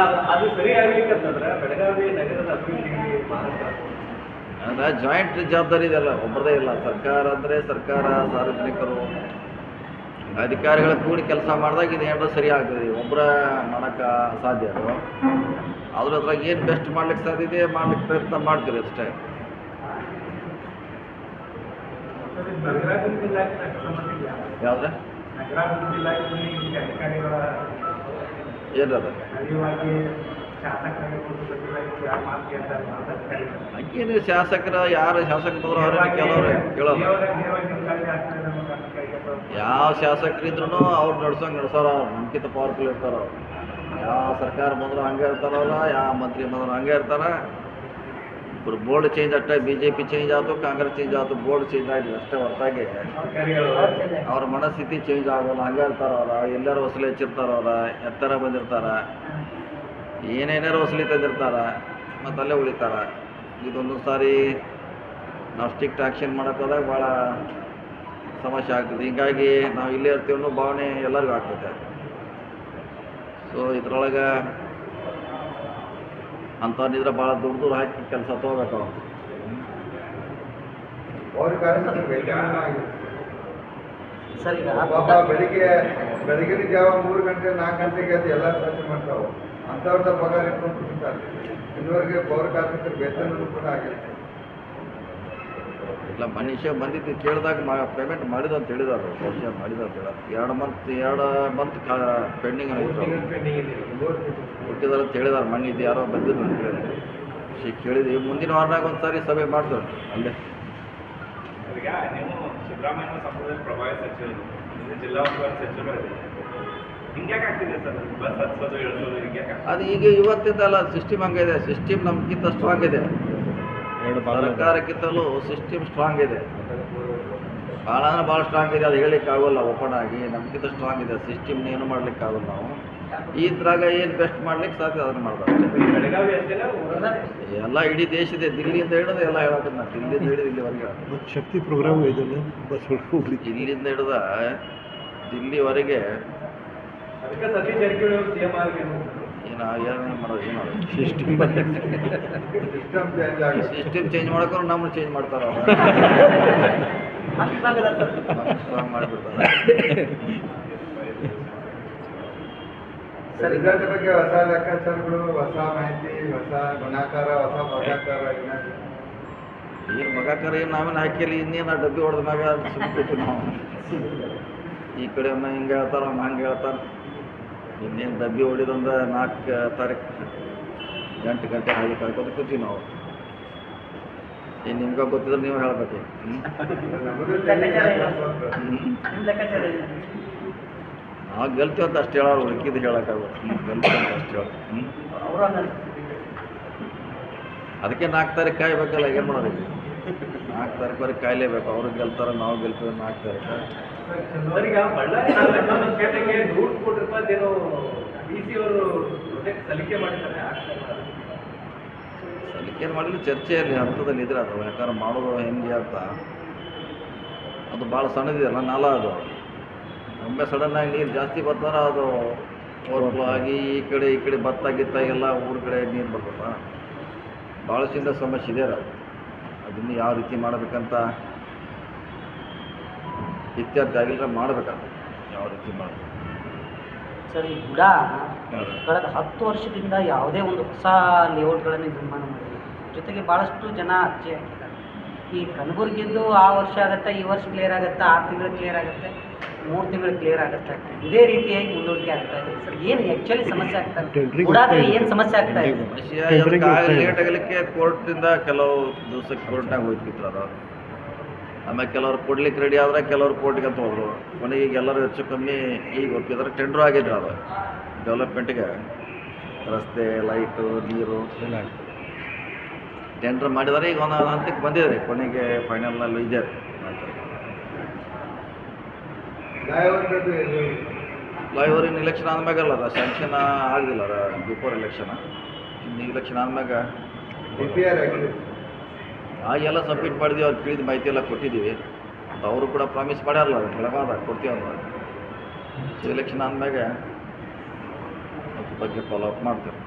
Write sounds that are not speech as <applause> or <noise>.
ಅದು- ಅದು ಸರಿ ಆಗ್ಲಿಕ್ಕಂತಂದ್ರೆ ಬೆಳಗಾವಿ ನಗರದ ಅಭಿವೃದ್ಧಿಗೆ ಮಾರ್ಗ ಅಂದರೆ ಜಾಯಿಂಟ್ ಜವಾಬ್ದಾರಿ ಇದೆಲ್ಲ ಒಬ್ಬರದೇ ಇಲ್ಲ. ಸರ್ಕಾರ ಅಂದರೆ ಸರ್ಕಾರ ಸಾರ್ವಜನಿಕರು ಅಧಿಕಾರಿಗಳ ಕೂಡಿ ಕೆಲಸ ಮಾಡಿದಾಗ ಇದು ಏನಾದ್ರು ಸರಿ ಆಗ್ತದೆ ಒಬ್ಬರ ಮಾಡಕ್ಕ ಸಾಧ್ಯ ಅದು. ಅದ್ರ ಅದ್ರಾಗ ಏನು ಬೆಸ್ಟ್ ಮಾಡ್ಲಿಕ್ಕೆ ಸಾಧ್ಯ ಇದೆ ಮಾಡ್ಲಿಕ್ಕೆ ಪ್ರಯತ್ನ ಮಾಡ್ತೀರಿ ಅಷ್ಟೇ. ಯಾವುದ್ರೆ ನಗರಾಭಿವೃದ್ಧಿ ಇಲಾಖೆಯಲ್ಲಿ ಈ ಅಧಿಕಾರಿಗಳ ಏನದು ಹಂಗೇನು ಶಾಸಕರ, ಯಾರು ಶಾಸಕ ನಮಗೆ ಅಧಿಕಾರಿಗಳು. ಯಾವ ಶಾಸಕರಿದ್ರು ಅವ್ರು ನಡ್ಸೋಂಗೆ ನಡ್ಸೋರ ನಮ್ಕಿಂತ ಪವರ್ಫುಲ್ ಇರ್ತಾರ ಅವ್ರು. ಯಾವ ಸರ್ಕಾರ ಬಂದ್ರು ಹಂಗೆ ಇರ್ತಾರಲ್ಲ, ಯಾವ ಮಂತ್ರಿ ಬಂದ್ರು ಹಂಗೆ ಇರ್ತಾರ ಇಬ್ಬರು ಬೋರ್ಡ್ ಚೇಂಜ್ ಆಗ್ತಾ ಬಿ ಜೆ ಪಿ ಚೇಂಜ್ ಆಯ್ತು, ಕಾಂಗ್ರೆಸ್ ಚೇಂಜ್ ಆಯ್ತು, ಬೋರ್ಡ್ ಚೇಂಜ್ ಆಗಿಲ್ಲ ಅಷ್ಟೇ ಹೊರತಾಗಿ. ಅವ್ರ ಮನಸ್ಥಿತಿ ಚೇಂಜ್ ಆಗೋಲ್ಲ, ಹಂಗೆ ಇರ್ತಾರ ಅವ್ರ, ಎಲ್ಲರೂ ವಸೂಲಿ ಹೆಚ್ಚಿರ್ತಾರ ಎತ್ತರ ಬಂದಿರ್ತಾರ. ಏನೇನಾರು ವಸೂಲಿ ತಂದಿರ್ತಾರ ಮತ್ತು ಅಲ್ಲೇ ಉಳಿತಾರ. ಇದೊಂದು ಸಾರಿ ನಾವು ಸ್ಟ್ರಿಕ್ಟ್ ಆ್ಯಕ್ಷನ್ ಮಾಡೋಕ್ಕೋದಾಗ ಭಾಳ ಸಮಸ್ಯೆ ಆಗ್ತದೆ. ಹೀಗಾಗಿ ನಾವು ಇಲ್ಲೇ ಇರ್ತೀವಿ ಭಾವನೆ ಎಲ್ಲರಿಗೂ ಆಗ್ತದೆ. ಸೊ ಇದ್ರೊಳಗೆ ಅಂಥವ್ನಿದ್ರೆ ಭಾಳ ದೂರ ದೂರ ಹಾಕಿ ಕೆಲಸ ತೊಗೋಬೇಕು ಅವ್ರು. ಅವ್ರ. ಸರ್ ಪಾಪ ಬೆಳಿಗ್ಗೆ ಬೆಳಗಿನ ಜಾವ ಮೂರು ಗಂಟೆ ನಾಲ್ಕು ಗಂಟೆಗೆ ಅದು ಎಲ್ಲ ಸ್ವಚ್ಛ ಮಾಡ್ತಾವೆ ಅಂಥವ್ರದ ಪಗಾರ ಇಟ್ಕೊಂಡು ಕುಡಿತಾರೆ ಇದುವರೆಗೆ ಪೌರ ಕಾರ್ಮಿಕರ ವೇತನನೂ ಕೂಡ ಆಗಿಲ್ಲ. ಇಲ್ಲ ಮನುಷ್ಯ ಬಂದಿದ್ದು ಕೇಳಿದಾಗ ಮಾ ಪೇಮೆಂಟ್ ಮಾಡಿದ ಅಂತ ಹೇಳಿದಾರೆ. ಮನುಷ್ಯ ಮಾಡಿದ ಅಂತ ಹೇಳ ಎರಡು ಮಂತ್ ಎರಡು ಮಂತ್ ಪೆಂಡಿಂಗ್ ಕೊಟ್ಟಿದ್ದಾರೆ ಅಂತ ಹೇಳಿದಾರೆ ಮಣ್ಣು ಇದು ಯಾರೋ ಬಂದಿದ್ರು ಅಂತ ಹೇಳಿದ್ರು. ಶಿ ಕೇಳಿದ್ವಿ ಮುಂದಿನ ವಾರನಾಗ ಒಂದು ಸಾರಿ ಸಭೆ ಮಾಡ್ತಾರೆ ಅಲ್ಲೇ. ಈಗ ನೀವು ಸಿದ್ದರಾಮಯ್ಯ ಸಂಪುಟದ ಪ್ರಭಾವಿ ಸಚಿವರು ಜಿಲ್ಲಾ ಉಸ್ತುವಾರಿ ಸಚಿವರು ಅದು ಈಗ ಇವತ್ತಿದ್ದಲ್ಲ ಸಿಸ್ಟಮ್ ಹಂಗಿದೆ. ಸಿಸ್ಟಮ್ ನಮ್ಗಿಂತ ಸ್ಟ್ರಾಂಗ್ ಇದೆ. ಸರ್ಕಾರಕ್ಕಿಂತಲೂ ಸಿಸ್ಟಮ್ ಸ್ಟ್ರಾಂಗ್ ಇದೆ. ಭಾಳ ಅಂದ್ರೆ ಭಾಳ ಸ್ಟ್ರಾಂಗ್ ಇದೆ. ಅದು ಹೇಳಿಕ್ಕಾಗೋಲ್ಲ ಓಪನ್ ಆಗಿ. ನಮ್ಗಿಂತ ಸ್ಟ್ರಾಂಗ್ ಇದೆ. ಸಿಸ್ಟಮ್ ಏನು ಮಾಡ್ಲಿಕ್ಕೆ ಆಗೋಲ್ಲ ನಾವು ಇದ್ರಾಗ ಏನು ಬೆಸ್ಟ್ ಮಾಡ್ಲಿಕ್ಕೆ ಸಾಧ್ಯ ಅದನ್ನು ಅಷ್ಟೇನಾ ಎಲ್ಲ ಇಡೀ ದೇಶದ ದಿಲ್ಲಿಯಿಂದ ಹಿಡಿದು ಎಲ್ಲ ಹೇಳೋದು ನಾ ದಿಲ್ಲಿಯಿಂದ ಹಿಡಿದು ಇಲ್ಲಿವರೆಗೆ. ಶಕ್ತಿ ಪ್ರೋಗ್ರಾಮ್ ಇದೆಲ್ಲ ಬಸ್ ಹೋಗ್ಲಿಕ್ಕೆ. ಇಲ್ಲಿಂದ ಹಿಡಿದ ದಿಲ್ಲಿವರೆಗೆ ಏನು ಏನು ಮಾಡೋದು ಏನು ಸಿಸ್ಟಮ್ ಸಿಸ್ಟಮ್ ಚೇಂಜ್ ಆಗಿದೆ ನಮ್ಮ ಚೇಂಜ್ ಮಾಡ್ತಾರ ನಮ್ಮನ್ನು ಚೇಂಜ್ ಮಾಡ್ತಾರೆ ಅವ್ರು. <laughs> ಮಾಡಿಬಿಡ್ತಾರೆ ಬಗ್ಗೆ ಹೊಸ ಲೆಕ್ಕಾಚಾರಗಳು ಹೊಸ ಮಾಹಿತಿ ಹೊಸ ಗುಣಾಕಾರ ಹೊಸ ಭಾಗಾಕಾರ ಏನು ಮಗಾಕರ ಏನು ನಾವೇನು ಹಾಕಿಲ್ಲ ಇನ್ನೇನು ಡಬ್ಬಿ ಹೊಡೆದ ಮ್ಯಾಗ ಸುಮ್ಬಿಟ್ಟು ನಾವು. ಈ ಕಡೆ ಅಮ್ಮ ಹಿಂಗೆ ಹೇಳ್ತಾರ ಅಮ್ಮ ಹಂಗೆ ಹೇಳ್ತಾರ. ಇನ್ನೇನು ಡಬ್ಬಿ ಹೊಡಿದೊಂದ ನಾಲ್ಕು ತಾರೀಕು ಎಂಟು ಗಂಟೆ ಹಾಗೆ ಕಾಯ್ಕೊಂಡು ಕೂತೀವಿ ನಾವು. ಏನು ನಿಮ್ಗೆ ಗೊತ್ತಿದ್ರೆ ನೀವು ಹೇಳ್ಬೇಕು. ಗೆಲ್ತೀವಿ ಅಂತ ಅಷ್ಟು ಹೇಳೋರು ಉಳಿಕಿದ್ದು ಹೇಳೋಕ್ಕಾಗುತ್ತೆ ಹ್ಞೂ ಗೆಲ್ತೀವಿ ಅಂತ ಅಷ್ಟು ಹ್ಞೂ ಅದಕ್ಕೆ ನಾಲ್ಕು ತಾರೀಕು ಕಾಯ್ಬೇಕಲ್ಲ ಏನು ಮಾಡೋದು ಈಗ? ನಾಲ್ಕು ತಾರೀಕುವರೆಗೆ ಕಾಯಲೇಬೇಕು. ಅವರು ಗೆಲ್ತಾರೆ ನಾವು ಗೆಲ್ತೀವಿ ನಾಲ್ಕು ತಾರೀಕು. ಅವರಿಗೆ ಬಳ್ಳಾರಿ ಚರ್ಚೆ ಇರಲಿ ಹಂತದಲ್ಲಿ ಇದ್ರೆ ಅದು. ಯಾಕಂದ್ರೆ ಮಾಡೋದು ಹೆಂಗೆ ಅಂತ. ಅದು ಭಾಳ ಸಣ್ಣದಿದೆಯಲ್ಲ ನಾಲ ಅದು. ಒಮ್ಮೆ ಸಡನ್ನಾಗಿ ನೀರು ಜಾಸ್ತಿ ಬರ್ತಾರೆ ಅದು ಓವರ್ಫ್ಲೋ ಆಗಿ ಈ ಕಡೆ ಈ ಕಡೆ ಭತ್ತ ಗಿತ್ತ ಎಲ್ಲ ಊರ ಕಡೆ ನೀರು ಬರ್ತದ ಭಾಳಷ್ಟಿಂದ ಸಮಸ್ಯೆ ಇದೆ ಅದು. ಅದನ್ನು ಯಾವ ರೀತಿ ಮಾಡಬೇಕಂತ ಇತ್ಯರ್ಥ ಆಗಿಲ್ಲ ಮಾಡಬೇಕಂತ. ಯಾವ ರೀತಿ ಮಾಡಬೇಕು? ಸರ್ ಈ ಗುಡ ಕಳೆದ ಹತ್ತು ವರ್ಷದಿಂದ ಯಾವುದೇ ಒಂದು ಹೊಸ ಲೇಔಟ್ಗಳನ್ನು ನಿರ್ಮಾಣ ಮಾಡಿದೆ ಜೊತೆಗೆ ಭಾಳಷ್ಟು ಜನ ಅರ್ಜಿ ಹಾಕಿದ್ದಾರೆ. ಈ ಕಲಬುರಗಿದ್ದು ಆ ವರ್ಷ ಆಗುತ್ತೆ ಈ ವರ್ಷ ಕ್ಲಿಯರ್ ಆಗುತ್ತೆ ಆರು ತಿಂಗಳು ಕ್ಲಿಯರ್ ಆಗುತ್ತೆ. ಮೂರು ತಿಂಗಳು ಕ್ಲಿಯರ್ ಆಗುತ್ತೆ ಇದೇ ರೀತಿಯಾಗಿ ಮುಂದೂಡಿಕೆ ಆಗ್ತಾ ಇದೆ. ಸರ್ ಏನು ಆ್ಯಕ್ಚುಲಿ ಸಮಸ್ಯೆ ಆಗ್ತಾ ಇದೆ? ಕೂಡ ಏನು ಸಮಸ್ಯೆ ಆಗ್ತಾ ಇದೆ? ಲೇಟ್ ಆಗಲಿಕ್ಕೆ ಕೋರ್ಟಿಂದ ಕೆಲವು ದಿವಸಕ್ಕೆ ಕೋರ್ಟ್ನಾಗ ಹೋಗ್ತಿದ್ರು ಅದು. ಆಮೇಲೆ ಕೆಲವರು ಕೊಡ್ಲಿಕ್ಕೆ ರೆಡಿ ಆದ್ರೆ ಕೆಲವರು ಕೋರ್ಟ್ಗೆ ಅಂತ ಹೋದ್ರು. ಕೊನೆಗೆ ಈಗ ಎಲ್ಲರೂ ಹೆಚ್ಚು ಕಮ್ಮಿ ಈಗ ಒಪ್ಪಿದ್ರೆ. ಟೆಂಡರ್ ಆಗಿದ್ರು ಅದು. ಡೆವಲಪ್ಮೆಂಟ್ಗೆ ರಸ್ತೆ ಲೈಟು ನೀರು. ಟೆಂಡರ್ ಮಾಡಿದರೆ. ಈಗ ಒಂದು ಹಂತಕ್ಕೆ ಬಂದಿದೆ ಕೊನೆಗೆ ಫೈನಲ್ನಲ್ಲಿ ಇದೆ. ನ್ಯಾಯವಂತದ್ದು ಇಲೆಕ್ಷನ್ ಇಲೆಕ್ಷನ್ ಆದ್ಮ್ಯಾಗಲ್ಲ ಅದು ಸ್ಯಾಂಕ್ಷನ್ ಆಗಲಿಲ್ಲ ಅದ ಬಿಫೋರ್ ಎಲೆಕ್ಷನ್ ಇನ್ನು ಇಲೆಕ್ಷನ್ ಆದ್ಮ್ಯಾಗ ಆಗಿದೆ. ಆಗೆಲ್ಲ ಸಬ್ಮಿಟ್ ಮಾಡಿದ್ವಿ ಅವ್ರು ತಿಳಿದ ಮಾಹಿತಿ ಎಲ್ಲ ಕೊಟ್ಟಿದ್ದೀವಿ. ಅವರು ಕೂಡ ಪ್ರಾಮಿಸ್ ಮಾಡ್ಯಾರಲ್ಲ ಅದು ಕೆಳಗಾದ ಕೊಡ್ತೀವಿ ಅಂತ ಸೊ ಎಲೆಕ್ಷನ್ ಆದ್ಮ್ಯಾಗ ಅದ್ರ ಬಗ್ಗೆ ಫಾಲೋ ಅಪ್ ಮಾಡ್ತೇವೆ.